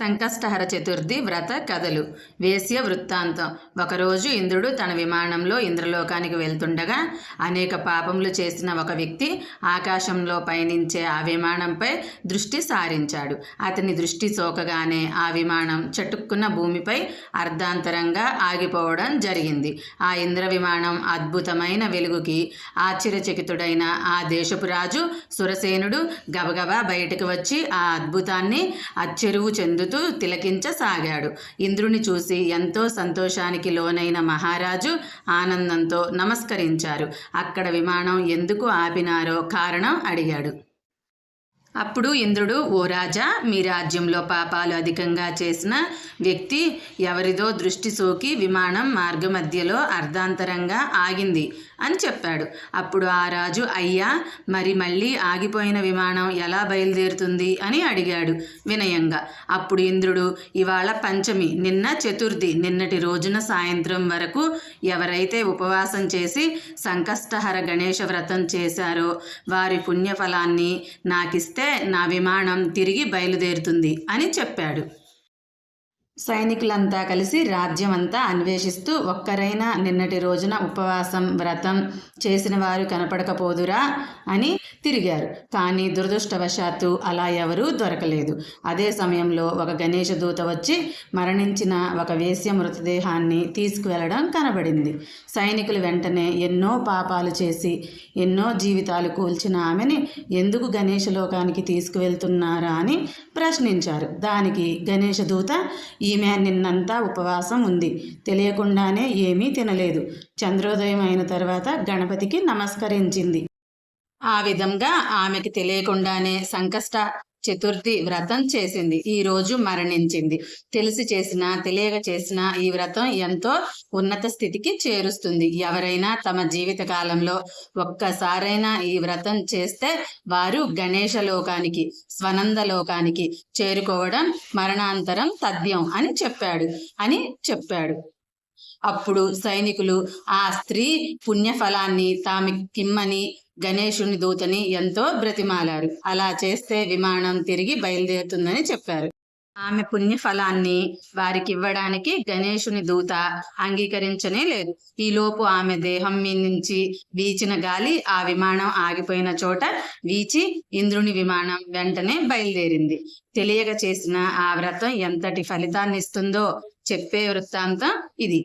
సంకష్టహర చతుర్థి వ్రత కథలు. వేశ్య వృత్తాంతం. ఒకరోజు ఇంద్రుడు తన విమానంలో ఇంద్రలోకానికి వెళ్తుండగా అనేక పాపములు చేసిన ఒక వ్యక్తి ఆకాశంలో పయనించే ఆ విమానంపై దృష్టి సారించాడు. అతని దృష్టి సోకగానే ఆ విమానం చటుక్కున్న భూమిపై అర్ధాంతరంగా ఆగిపోవడం జరిగింది. ఆ ఇంద్ర విమానం అద్భుతమైన వెలుగుకి ఆశ్చర్యచకితుడైన ఆ దేశపు రాజు సురసేనుడు గబగబా బయటకు వచ్చి ఆ అద్భుతాన్ని అచ్చెరువు చెందుతూ తిలకించసాగాడు. ఇంద్రుని చూసి ఎంతో సంతోషానికి లోనైన మహారాజు ఆనందంతో నమస్కరించారు. అక్కడ విమానం ఎందుకు ఆపినారో కారణం అడిగాడు. అప్పుడు ఇంద్రుడు ఓ రాజా మీ రాజ్యంలో పాపాలు అధికంగా చేసిన వ్యక్తి ఎవరిదో దృష్టి సోకి విమానం మార్గ మధ్యలో అర్ధాంతరంగా ఆగింది అని చెప్పాడు. అప్పుడు ఆ రాజు అయ్యా మరి మళ్ళీ ఆగిపోయిన విమానం ఎలా బయలుదేరుతుంది? అని అడిగాడు వినయంగా. అప్పుడు ఇంద్రుడు ఇవాళ పంచమి నిన్న చతుర్థి నిన్నటి రోజున సాయంత్రం వరకు ఎవరైతే ఉపవాసం చేసి సంకష్టహర గణేష వ్రతం చేశారో వారి పుణ్యఫలాన్ని నాకిస్తే నా విమానం తిరిగి బయలుదేరుతుంది అని చెప్పాడు. సైనికులంతా కలిసి రాజ్యమంతా అన్వేషిస్తూ ఒక్కరైనా నిన్నటి రోజున ఉపవాసం వ్రతం చేసిన వారు కనపడకపోదురా అని తిరిగారు. కానీ దురదృష్టవశాత్తు అలా ఎవరూ దొరకలేదు. అదే సమయంలో ఒక గణేష దూత వచ్చి మరణించిన ఒక వేశ్య మృతదేహాన్ని తీసుకువెళ్ళడం కనబడింది. సైనికులు వెంటనే ఎన్నో పాపాలు చేసి ఎన్నో జీవితాలు కూల్చిన ఆమెని ఎందుకు గణేష లోకానికి తీసుకువెళ్తున్నారా అని ప్రశ్నించారు. దానికి గణేష దూత ఈమె నిన్నంతా ఉపవాసం ఉంది. తెలియకుండానే ఏమీ తినలేదు. చంద్రోదయం అయిన తర్వాత గణపతికి నమస్కరించింది. ఆ విధంగా ఆమెకి తెలియకుండానే సంకష్ట చతుర్థి వ్రతం చేసింది. ఈ రోజు మరణించింది. తెలిసి చేసిన తెలియక చేసిన ఈ వ్రతం ఎంతో ఉన్నత స్థితికి చేరుస్తుంది. ఎవరైనా తమ జీవిత కాలంలో ఒక్కసారైనా ఈ వ్రతం చేస్తే వారు గణేష లోకానికి స్వనంద లోకానికి చేరుకోవడం మరణాంతరం తథ్యం అని చెప్పాడు అని చెప్పాడు. అప్పుడు సైనికులు ఆ స్త్రీ పుణ్యఫలాన్ని తామి కిమ్మని గణేశుని దూతని ఎంతో బ్రతిమాలారు అలా చేస్తే విమానం తిరిగి బయలుదేరుతుందని చెప్పారు. ఆమె పుణ్యఫలాన్ని వారికి ఇవ్వడానికి గణేశుని దూత అంగీకరించనే లేదు. ఈలోపు ఆమె దేహం మీ నుంచి వీచిన గాలి ఆ విమానం ఆగిపోయిన చోట వీచి ఇంద్రుని విమానం వెంటనే బయలుదేరింది. తెలియక చేసిన ఆ వ్రతం ఎంతటి ఫలితాన్ని ఇస్తుందో చెప్పే వృత్తాంతం ఇది.